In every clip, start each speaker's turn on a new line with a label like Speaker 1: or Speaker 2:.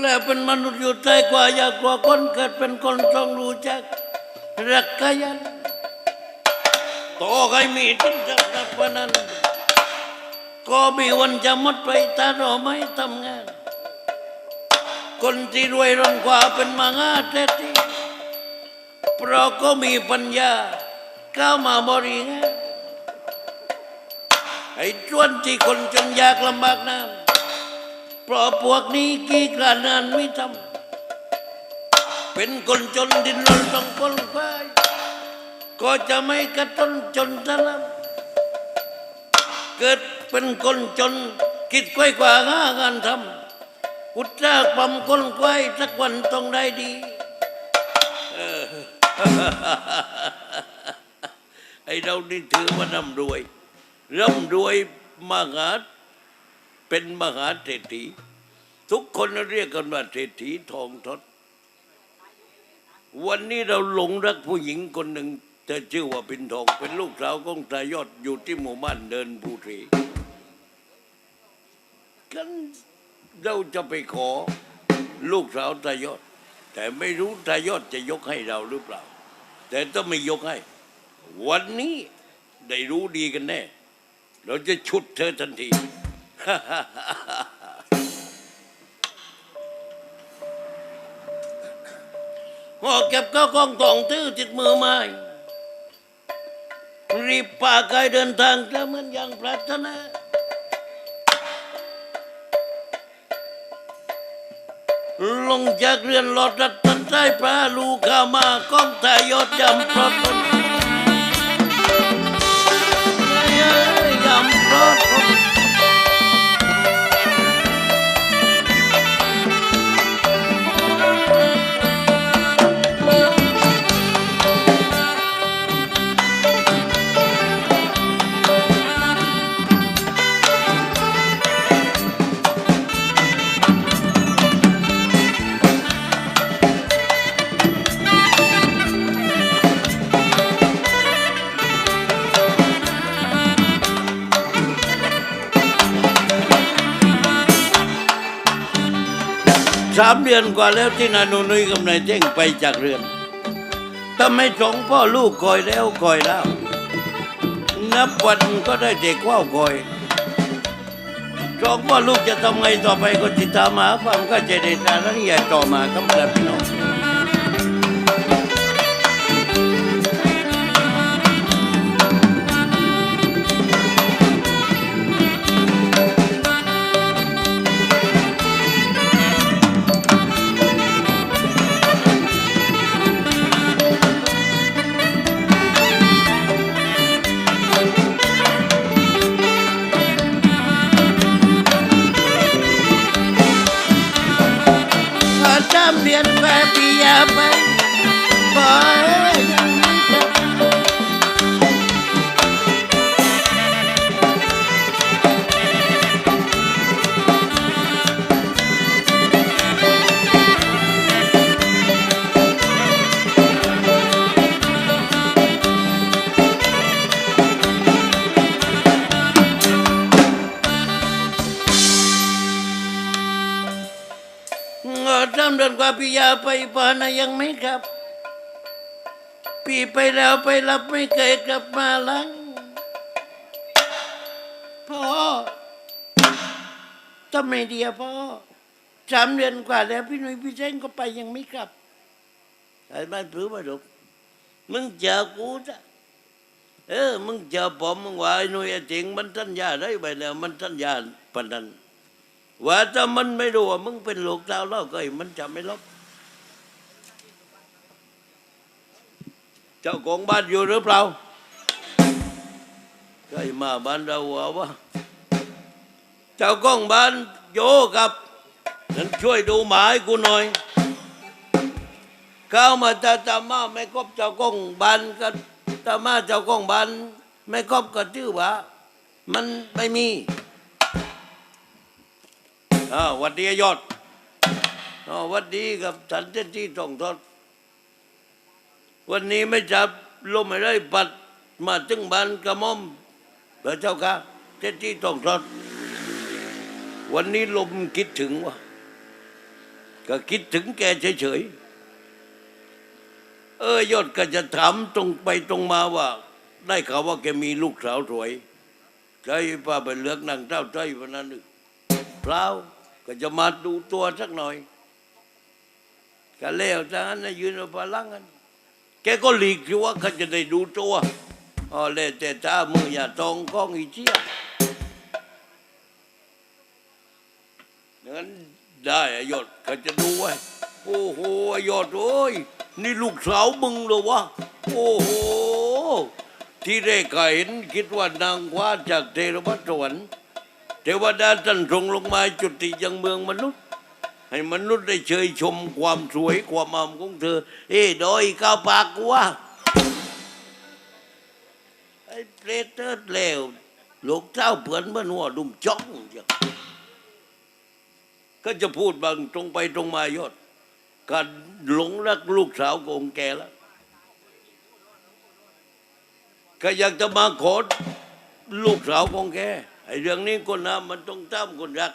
Speaker 1: แล้วเป็นมนุษย์อยู่ใจกว่าอยากกว่าคนเกิดเป็นคนต้องรู้จักรักขยันโตใครมีทิ้งจักนักพนันก็มีวันจะหมดไปถ้าเราไม่ทำงาน คนที่รวยร่อนกว่าเป็นมหาเศรษฐีเพราะก็มีปัญญาเข้ามาบริหารไอ้ชวนที่คนจนยากลำบากนั้น เพราะพวกนี้กี่กระนานไม่ทำเป็นคนจนดินรนต้องคนควายก็จะไม่กระต้นจนทะลำเกิดเป็นคนจนคิดไว้กว่าหางานทำอุตสาหกรรมคนควายสักวันต้องได้ดีเออไอเรานี่ถือว่าร่ำรวยร่ำรวยมาหา เป็นมหาเศรษฐีทุกคนเรียกกันว่าเศรษฐีทองทศวันนี้เราหลงรักผู้หญิงคนหนึ่งแต่ชื่อว่าป็นทองเป็นลูกสาวของตายอดอยู่ที่หมู่บ้านเดินภูตรีกันเราจะไปขอลูกสาวตายอด แต่ไม่รู้ตายอดจะยกให้เราหรือเปล่า แต่ต้องไม่ยกให้ วันนี้ได้รู้ดีกันแน่ เราจะฉุดเธอทันที ห่อเก็บข้าวกล้องตองตื้อติดมือไม้รีบป่ากายเดินทางจะเหมือนอย่างปรารถนาลงจากเรือนหลอดรัดตันใต้พระลูกข้ามาก้องทายอดจำพรอด อนกว่าแล้วที่นานุนุยกับนายเจ้งไปจากเรือนทำให้สองพ่อลูกคอยแล้วคอยแล้ว นับวันก็ได้เด็กว่าวคอยสองพ่อลูกจะทำไงต่อไปก็ติดตามหาความก็จะได้ตาแล้วอย่าต่อมาครับแล้วพี่น้อง ปียาไปปานะยังไม่กลับปีไปแล้วไปรับไม่เคยกลับมาหลังพ่อทำไมเดียพ่อสามเดือนกว่าแล้วพี่หนุ่ยพี่เจ้งก็ไปยังไม่กลับไอ้บ้านผือมาดุกมึงเจอกูจ้ะเออ มึงเจอผมมึงว่าไอ้หนุ่ยไอ้เจ๋งมันสัญญาได้ไปแล้ว มันสัญญาปานนั้นว่าถ้ามันไม่รู้ว่ามึงเป็นลูกสาวเราก็มันจะไม่ลบ จ้าของบ้านอยู่หรือเปล่า ใครมาบ้านเราวะวะเจ้าของบ้านโยกับนั้นช่วยดูหมาให้กูหน่อย เข้ามาตาตามาไม่ครบเจ้าของบ้านก็ตามาเจ้าของบ้านไม่ครบก็ชื่อว่ามันไม่มีอ้าววัดดียอดอ้าววัดดีกับสันเจนที่ทองทอด วันนี้ไม่จับลมไม่ได้ปัดมาถึงบ้านกระม่อมพระเจ้าค่ะเจนที่ทองทอดวันนี้ลมคิดถึงวะก็คิดถึงแกเฉยๆเออยอดก็จะถามตรงไปตรงมาว่า ได้ข่าวว่าแกมีลูกสาวสวยใจป้าไปเลือกนางเจ้าใจวันนั้นเปล่าก็จะมาดูตัวสักหน่อยก็แล้วจากนั้นะยืนเอาพลังกัน แกก็หลีกที่ว่าเขาจะได้ดูตัวอ๋อแล้วแต่ตามืออย่าตองก้องอีเชี่ยงั้นได้อยอดเขาจะดูไว้โอ้โหอยอดโอ้ยนี่ลูกสาวมึงเหรอวะโอ้โหที่แรกก็เห็นคิดว่านางว้าจากเทรวัตสวรรค์เทวดาท่านทรงลงมาจุติยังเมืองมนุษย์ ให้มนุษย์ได้เชยชมความสวยความงามของเธอ เอ้ดอยก้าวปากกูวะไอ้เปรตเติร์ดเลวลูกเจ้าเผื่อนเมื่อหัวดุมจ้องเจ้าก็จะพูดบางตรงไปตรงมายอดการหลงรักลูกสาวของแกแล้วก็อยากจะมาขอลูกสาวของแกไอ้เรื่องนี้คนนะมันต้องตามคนรัก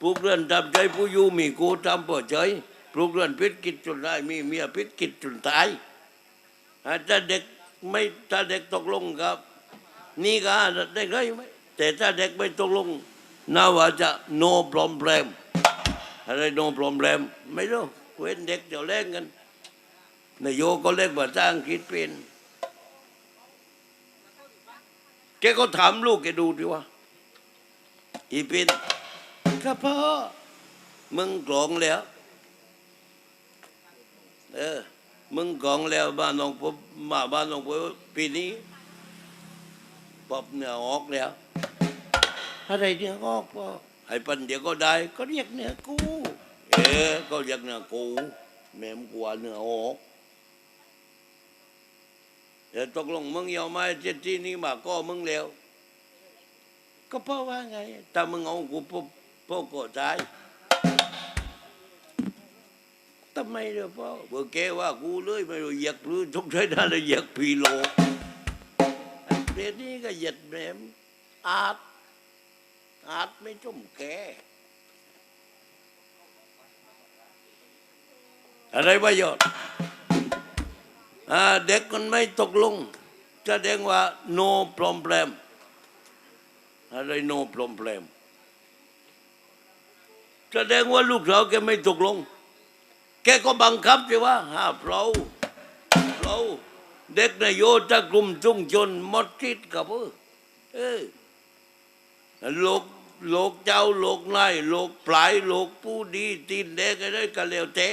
Speaker 1: ปลูกเรือนทำใจผู้อยู่มีกูทำเปิดใจปลูกเรือนพิษกิจจนได้มีเมียพิษกิจจนตายถ้าเด็กไม่ถ้าเด็กตกลงครับ นี่ก็ได้เลยไหมแต่ถ้าเด็กไม่ตกลงน่าว่าจะ no problem อะไร no problem ไม่รู้เว้นเด็กเดี๋ยวเล่นกันนายโยก็เล่นภาษาอังกฤษเป็นแกก็ถามลูกแกดูดิว่าอีปิน ครับพ่อมึงกลองแล้ว เออ มึงกลองแล้วบ้านน้องผมมาบ้านน้องผมปีนี้ปอบเนื้อออกแล้ว อะไรเนี่ยออกพ่อไอ้ปันเดี๋ยวก็ได้ ก็เรียกเนื้อกู เออ ก็เรียกเนื้อกูแม่มกลัวเนื้อออกเดี๋ยวตกลงมึงยอมมาเจ็ดที่นี้มาก็มึงแล้ว ก็เพราะว่าไงถ้ามึงเอากูพ่อ พ่อก็ตายทำไมเด้อพ่อเบื่อแกว่ากูเลยไม่รู้เหยียกหรือทุกใช้ได้เลยเหยียกพีโลเรตนี่ก็เหยียดแหมมอาจอาจไม่จุ่มแกอะไรวะยอดอ่าเด็กมันไม่ตกลงแสดงว่า no problem อะไร no problem แสดงว่าลูกสาวแกไม่ตกลง แกก็บังคับใช่ว่าห้าเราเราเด็กนายโยตะกลุ่มจุ้งชนมดทิศกับเออเออโลกโลกเจ้าโลกนายโลกปลายโลกผู้ดีตีนเด็กอะไรก็แล้วแต่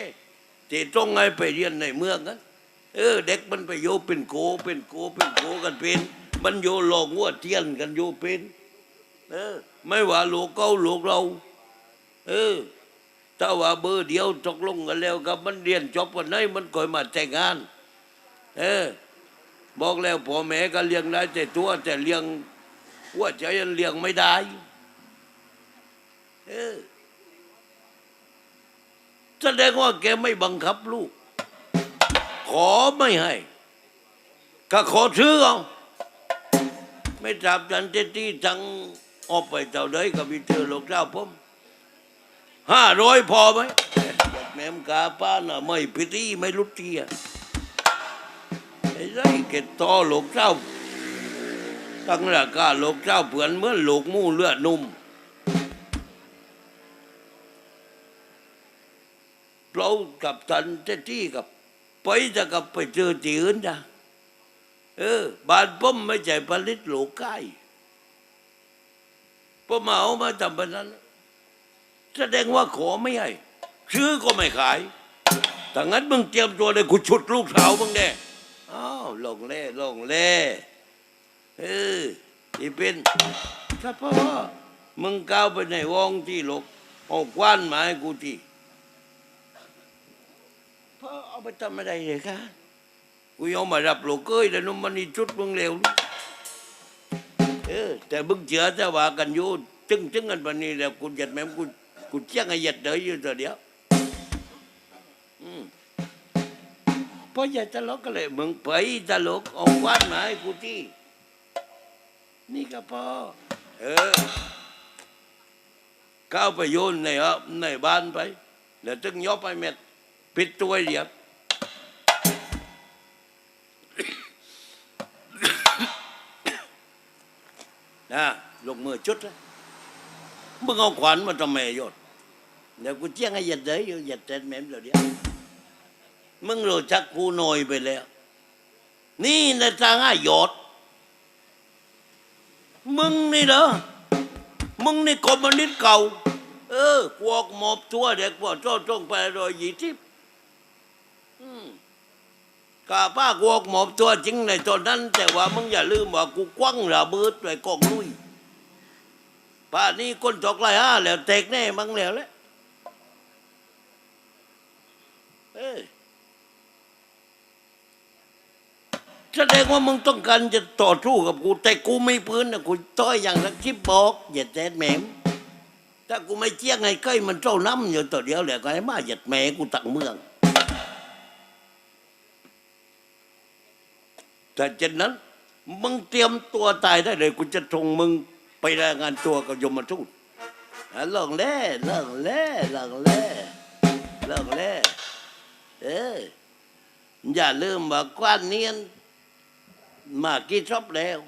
Speaker 1: ที่ต้องให้ไปเรียนในเมืองนั้นเออ เด็กมันไปโยเป็นโกเป็นโกเป็นโกกันเป็น มันโยหลอกวัวเทียนกันโยเป็น เออ ไม่ว่าโลกเก้าโลกเรา เออถ้าว่าเบอร์เดียวตกลงกันแล้วกับมันเรียนจบกันไหนมันก่อยมาแต่งงาน เออ บอกแล้วพ่อแม่ก็เลี้ยงได้แต่ตัวแต่เลี้ยงหัว่าใจยังเลี้ยงไม่ได้ เออแสดงว่าแกไม่บังคับลูก ขอไม่ให้ ก็ขอซื้อเอาไม่จับจันเจตี้จังออกไปเท่าใดก็มีเธอหลูกเจ้าผม ห้าร้อยพอไหมแม่มกาป้าน่ะไม่พิธีไม่รุตีอะไอ้ไรเกตต่อลูกเจ้าตั้งราคาหลกเจ้าเผือนเหมื่อนลูกมูเลือดนุ่มเรากับทันเจตี้กับไปจะกับไปเจอที่อื่นจ้ะเออบานผมไม่ใช่ผลิตโลกใกล้มเอามาทำแบบนั้น แสดงว่าขอไม่ให้ซื้อก็ไม่ขายถ้างั้นมึงเตรียมตัวเลยกูฉุดลูกสาวมึงแน่อ้าวลงเล่ลงเล่เออที่เป็นถ้าพ่อมึงก้าวไปในวงที่หลกเอากว้านมาให้กูที่พ่อเอาไปทำอะไรเลยคะกูยอมมารับโลกเกยแล้วนุ่มมันนี่ชุดมึงเร็วเออแต่บึงเชื่อแต่ว่ากันอยู่จึงจึงกันปนนี้แล้วกูหยัดแม่มกู กูเชี่ยงไอ้หยัดเดยอยู่ตัวเดียวอืมพออย่าตลกก็เลยมึงไปตลกเอาวันมาให้กูที่นี่ก็พอเออก้าวไปโยนในอะในบ้านไป แล้วถึงยอบไปเม็ดปิดตัวเดียบนะลงมือจุดเลย มึงเอาขวานมาทำไมยศเดี๋ยวกูเจี้ยงให้หยัดเดยอยู่หยัดเต็นแม่มเดี๋ยวเดียวมึงรู้จักกูหน่อยไปแล้ว นี่ในทางอาหยดมึงนี่เหรอมึงนี่คอมมิวนิสต์เก่า เออพวกหมอบทั่วเด็กพวกโจ้ตรงไปรอยยี่ทิพกาป้ากวกหมอบตัวจริงในตอนนั้น แต่ว่ามึงอย่าลืมว่ากูควั้งระเบิดไว้กองลุย ป่านนี้คนตกไรห้าแล้วแตกแน่มังแล้วแหละเอ้ยแสดงว่ามึงต้องการจะต่อสู้กับกู แต่กูไม่พื้นนะกูต้อยอย่างสักชิบบอกอย่าแตดแหมมถ้ากูไม่เจียงไงใกล้มันเจ้าน้ำอยู่ตัวเดียวแหละก็ให้มาหยัดแม่กูตักเมืองแต่เช่นนั้น มึงเตรียมตัวตายได้เลยกูจะส่งมึง ไปรายงานตัวกับยมทูตอะเลิกเล่เลิกเล่เลิกเล่เลิกเล่เอออย่าลืมว่ากว้านเนียนมากี่ชอบแล้ว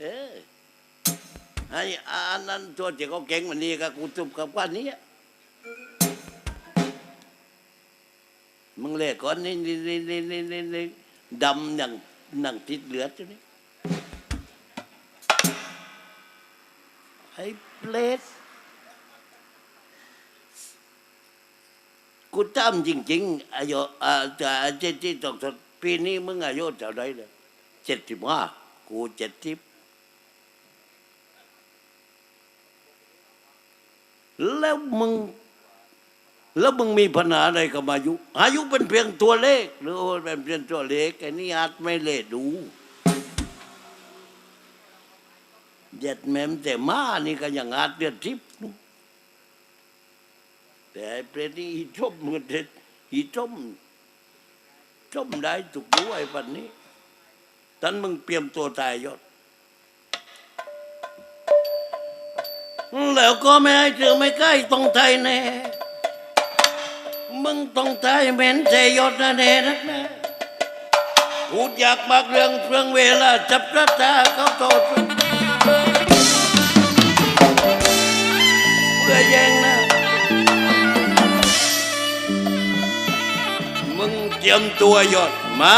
Speaker 1: เออไอ้อันนั้นตัวที่เขาเก่งมันนี่ก็กูตุบกับกว่านี้มึงเล่ก่อนนี่นี่นี่นี่นี่นี่ดำหนังหนังติดเหลือดอยู่นี่ ไอ้เปลสกูจำจริงๆอายุอ่าแต่เจ็ดที่ตกปีนี้มึงอายุเท่าไรเลยเจ็ดสิบห้ากูเจ็ดสิบแล้วมึง แล้วมึงมีปัญหาอะไรกับอายุ อายุเป็นเพียงตัวเลข หรือเป็นเพียงตัวเลขไอ้นี่อาจไม่เลดู เจ็ดแม่มแต่มานี่ก็ยังอาจเดือดทิพย์แต่ไอ้เปรตนี่อีจมมันเด็ดอีจมจมได้ถูกด้วยปันนี้ท่านมึงเตรียมตัวตายยศแล้วก็ไม่ให้เธอไม่ใกล้ต้องไทยแน่มึงต้องไทยเหม็นใจยศนะแน่นักนะพูดอยากมากเรื่องเพื่องเวลาจับกระตาเขาโตด เพื่อแย่งนะ มึงเตรียมตัวยดมา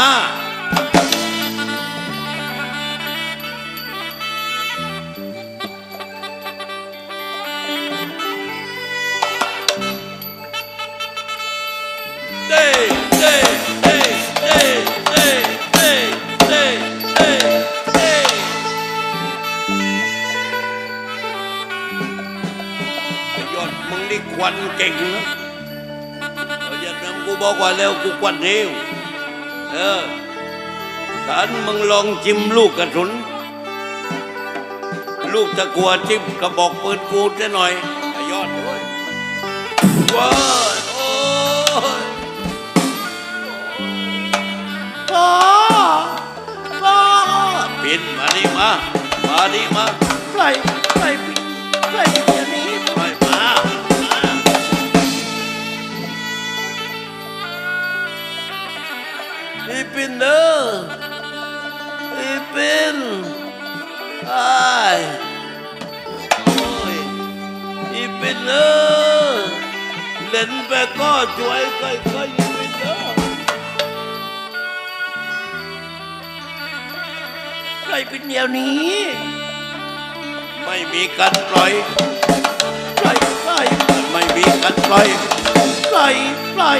Speaker 1: วันเก่งนะเอาอย่าทำกูบอกว่าแล้วกูควันเร็วเออท่านมึงลองจิ้มลูกกระสุน ลูกตะกัวจิ้มกระบอกปืนกูจะหน่อยยอดด้วยว้ายโอ้ยพ่อพ่อปินมานี่มา มานี่มาปล่อยปล่ปินปล่ อีปินเด้ออีปินไอ้โอ้ยอีปินเด้อเล่นไปก็ช่วยค่อยๆอีปินเด้อปล่อยเป็นเดียวนี้ ไม่มีการปล่อยปล่อยปล่อยไม่มีการปล่อยปล่อยปล่อย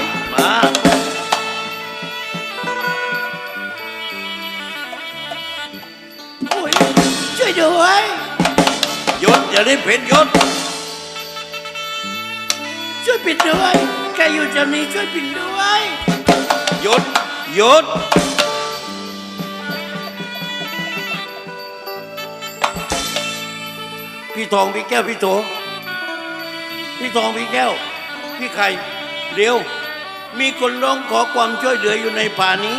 Speaker 1: ยศอย่าได้เพ่นยศช่วยปิดด้วยใครอยู่แถวนี้ช่วยปิดด้วยยศยศพี่ทองพี่แก้วพี่โถพี่ทองพี่แก้ว พี่ไข่เร็ว มีคนร้องขอความช่วยเหลืออยู่ในป่านี้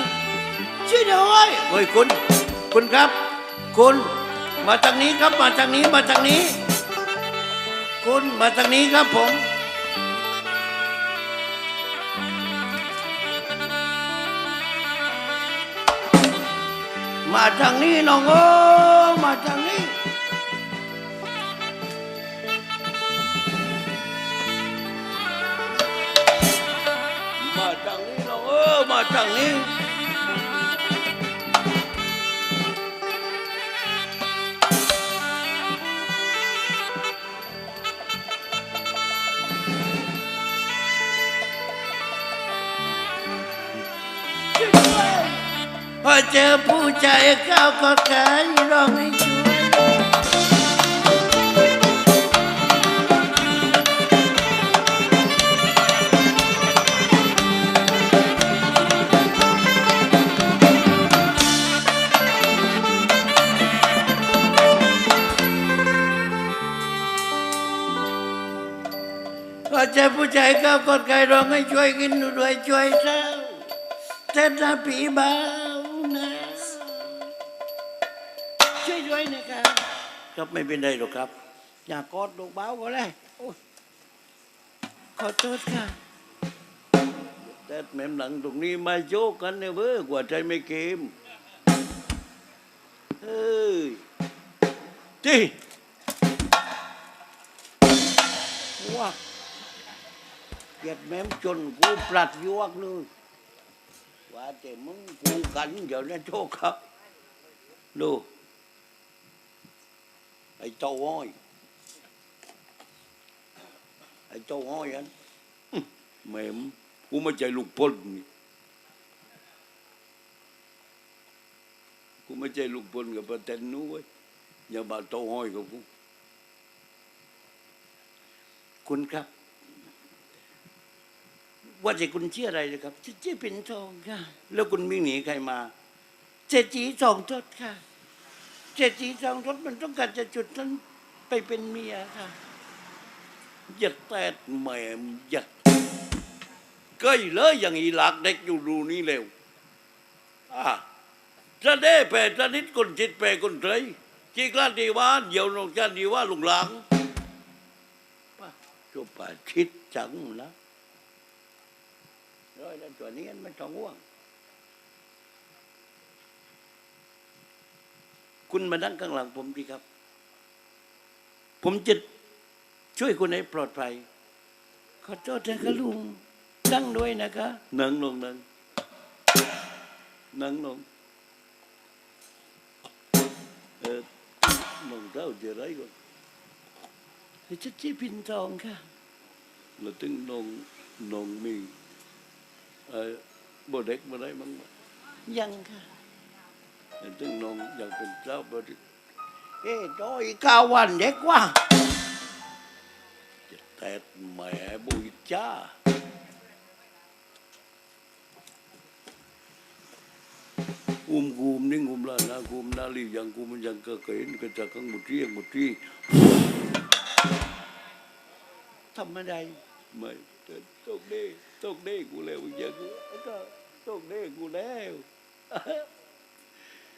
Speaker 1: ช่วยด้วยเฮ้ยคุณ คุณครับ คุณ มาทางนี้ครับมาทางนี้มาทางนี้ คุณมาทางนี้ครับผม มาทางนี้น้องโอ้มาทางนี้ มาทางนี้น้องโอ้มาทางนี้ พอเจอผู้ชายเข้าก็กายร้องให้ช่วยพอเจอผู้ชายเข้าก็กายร้องให้ช่วยกินด้วยช่วยเศร้าแต่ถ้าผีเบา ครับไม่เป็นไรหรอกครับ อยากกอดลูกเบาก็เลยขอโทษค่ะ แต่แม่มหลังตรงนี้มาโยกกันเนี่ยเว้ยกว่าใจไม่เกมเฮ้ยจีว้าเกลียดแม่มจนกูปลัดยวกเลยว่าแต่มึงกูกันเดี๋ยวนี้โชคครับดู ไอ้เจ้าห้อยไอ้เจ้าห้อยอันอื้อแม่มกูไม่ใจลูกพ่นกูไม่ใจลูกพ่นกับประเทนนู้นเว้ยอย่ามาเจ้าห้อยกับกูคุณครับ ว่าแต่คุณชื่ออะไรนะครับชื่อชื่อปิ่นทองค่ะ แล้วคุณวิ่งหนีใครมาเจจีทองทศค่ะ เจจีทองทศมันต้องการจะจุดนั้นไปเป็นเมียค่ะอย่าแตดแหม่มอย่าเกยเลยอย่างอีหลักเด็กอยู่รูนี้เร็วอะจะได้แปดจะนิดคนจิตแปดคนใจจีกลาดีว่าเดี๋ยวลงจันดีว่าลุงหลังป่ะจบป่ะคิดจังนะ rồi là ตัวนี้ไม่ต้องห่วง คุณมานั่งข้างหลังผมดีครับ ผมจะช่วยคุณให้ปลอดภัย ขอโทษนะคะลุงนั่งด้วยนะคะนั่งลงนั่งนั่งลงเออมองเท้าจะไรก่อนเฮ้ยจะจีพินทองค่ะแล้วถึงนองนองมีเออบ่เด็กบ่ได้มั้งยังค่ะ แต่ถึงน้องอยากเป็นเจ้าบ่ได้เอ้ดอยก้าวันเด็กว่าจะแตดแหม่บุยจ้ากุมกุมนี่กุมละนะกุมนาลียังกุมยังก็เกินก็จะกังหมดที่หมดที่ทำไม่ได้ไม่ตกเด้ตกเด้กูแล้วอย่างกูก็ตกเด้กูแล้ว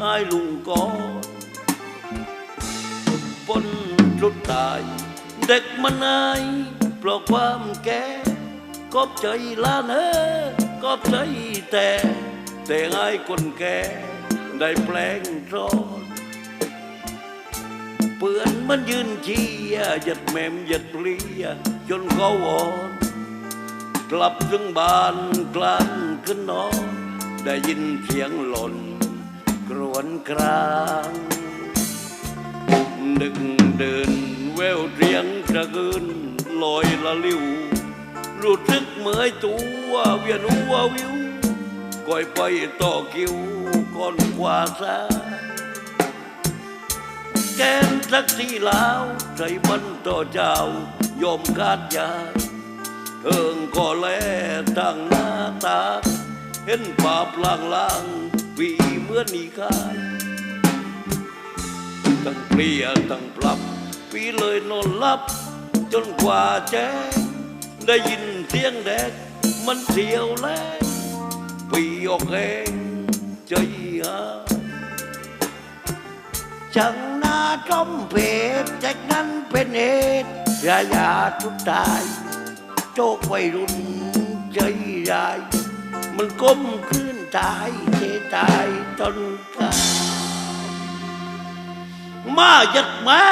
Speaker 1: อาแล้วนอนหากาบนกองทรายไอ้บ่าวเออพอลุงก้อ้ลุงก็ปนสุดตาย เด็กมันอายเพราะความแก่กอบใจลานเออกอบใจแต่ แต่ไอคนแก่ได้แปลงทอดเปื่อนมันยืนเชียหยัดแมมหยัดเปลียจนเขาอ่อนกลับถึงบ้านกลางขึ้นนอนได้ยินเสียงหล่น กรวนกรางดึกเดินแววเรียงกระกินลอยละลิวรู้สึกเมยตัวเวียนหัววิวก่อยไปต่อคิวก่อนกว่าซาแกนสักทีลาวใจมันต่อเจ้ายอมกาดยาเอิงก็แลทางหน้าตาเห็นภาพลางลาง ปีเหมื่อนนีคายตั้งเปลี่ยตั้งปรับ ปีเลยนอนหลับ จนกว่าแจ้งได้ยินเสียงแดกมันเสียวแรงปีออกเองใจหาย
Speaker 2: ช่างหน้าจอมเพชรจากนั้นเป็นเหตุยายาทุกตายโจกวัยรุ่นใจร้ายมันก้มขึ้น ตายเทตายจนกา
Speaker 1: มายักมา